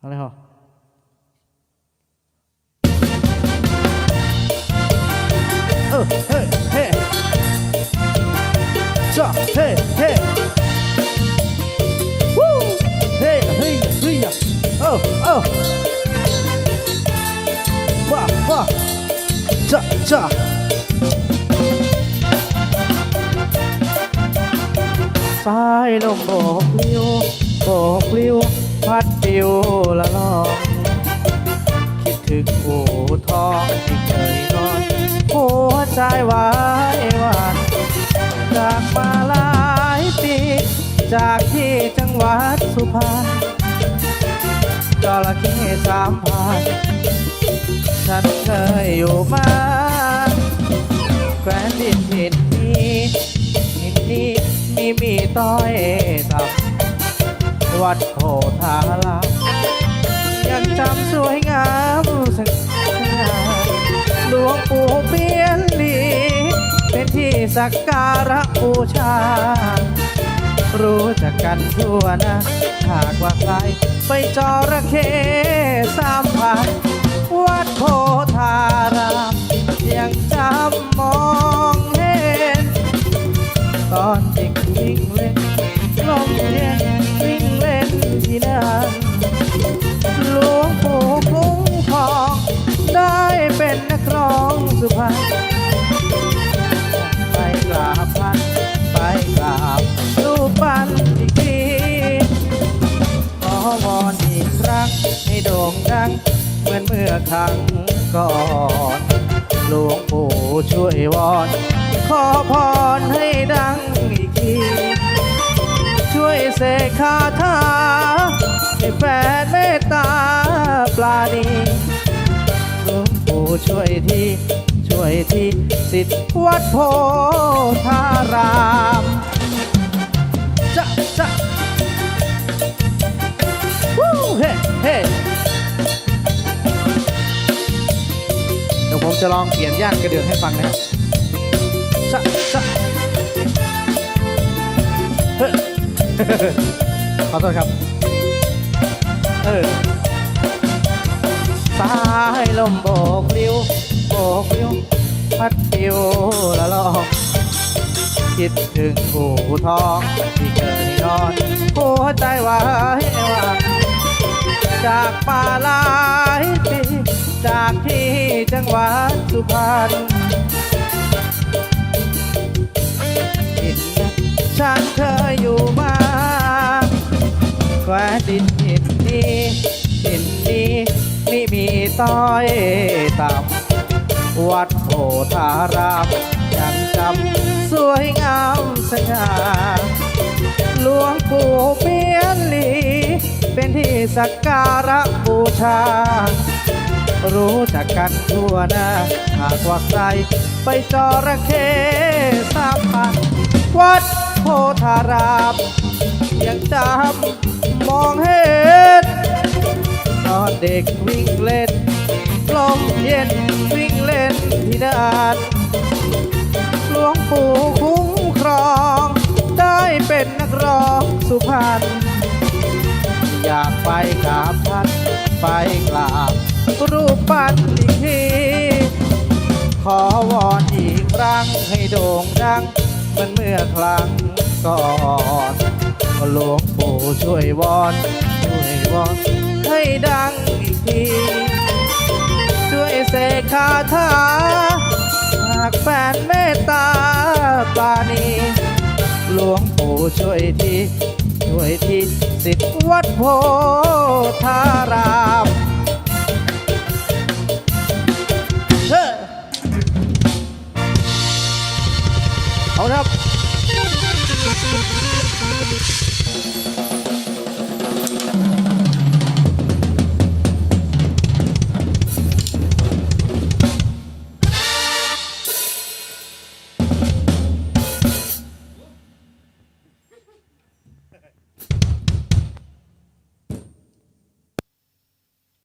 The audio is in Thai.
อะไรเหรอเออเฮ้เฮ้จ้าเฮ้เฮ้วู้เฮ้ เฮ้เฮ้ยเออเออว้าว้าจ้าจ้าสายลมโบกปลิวโบกปลิวพัดปิวละลองคิดถึงอู่ทองที่เคยนอนหัวใจไหวหวานจากมาหลายปีจากที่จังหวัดสุพรรณจระเข้สามพันฉันเคยอยู่มาแคว้นดินถิ่นนี้ถิ่นนี้มีมีต้อยต่ำ วัดโพธารามยังจำสวยงามสักงาหลวงปู่เปียนดีเป็นที่สักการะบูชา รู้จักกันทั่วหนะหากว่าใครไปจอระเข้สา สุพรรณไปกราบพันไปกราบรูปปั้นอีกทีขอวอนอีกครั้งให้โด่งดัง เหมือนเมื่อครั้งก่อนหลวงปู่ช่วยวอน ขอพรให้ดังอีกที ช่วยเสกคาถาให้แฟนเมตตาปลาณี ช่วยทีช่วยทีสิทธิ์วัดโพธารามจ้ะจ้ะวู้เฮ้เฮ้เดี๋ยวผมจะลองเปลี่ยนย่านกระเดื่อกให้ฟังนะครับจ้ะจ้ะเฮ้ขอโทษครับ เออายลมโบกปลิวโบกปลิวพัดปิวละลองคิดถึงอู่ทองที่เคยนอนหัวใจไหวหวาจากป่าลายปีจากที่จังหวัดสุพรรณดินฉันเคยอยู่มาแควดินหินนี้หินนี้ไม่มี ต้อยต่ำวัดโพธารามยังจำสวยงามสง่าหลวงปู่เปียนลี เป็นที่สักการะบูชา รู้จักกันทั่วหน้าหากว่าใครไปจระเข้สามพันวัดโพธารามยังจำมองเห็น ตอนเด็กวิ่งเล่นลมเย็นวิ่งเล่นที่ดานหลวงปู่คุ้มครอง ได้เป็นนักร้องสุพรรณอยากไปกราบท่านไปกราบรูปปั้นอีกทีขอวอนอีกครั้งให้โด่งดังเหมือนเมื่อครั้งก่อนหลวงปู่ช่วยวอนช่วยวอน ให้ดังอีกที ช่วยเสกคาถา หากแฟนเมตตาปานี หลวงปู่ช่วยที ช่วยทีสิทธิวัดโพธาราม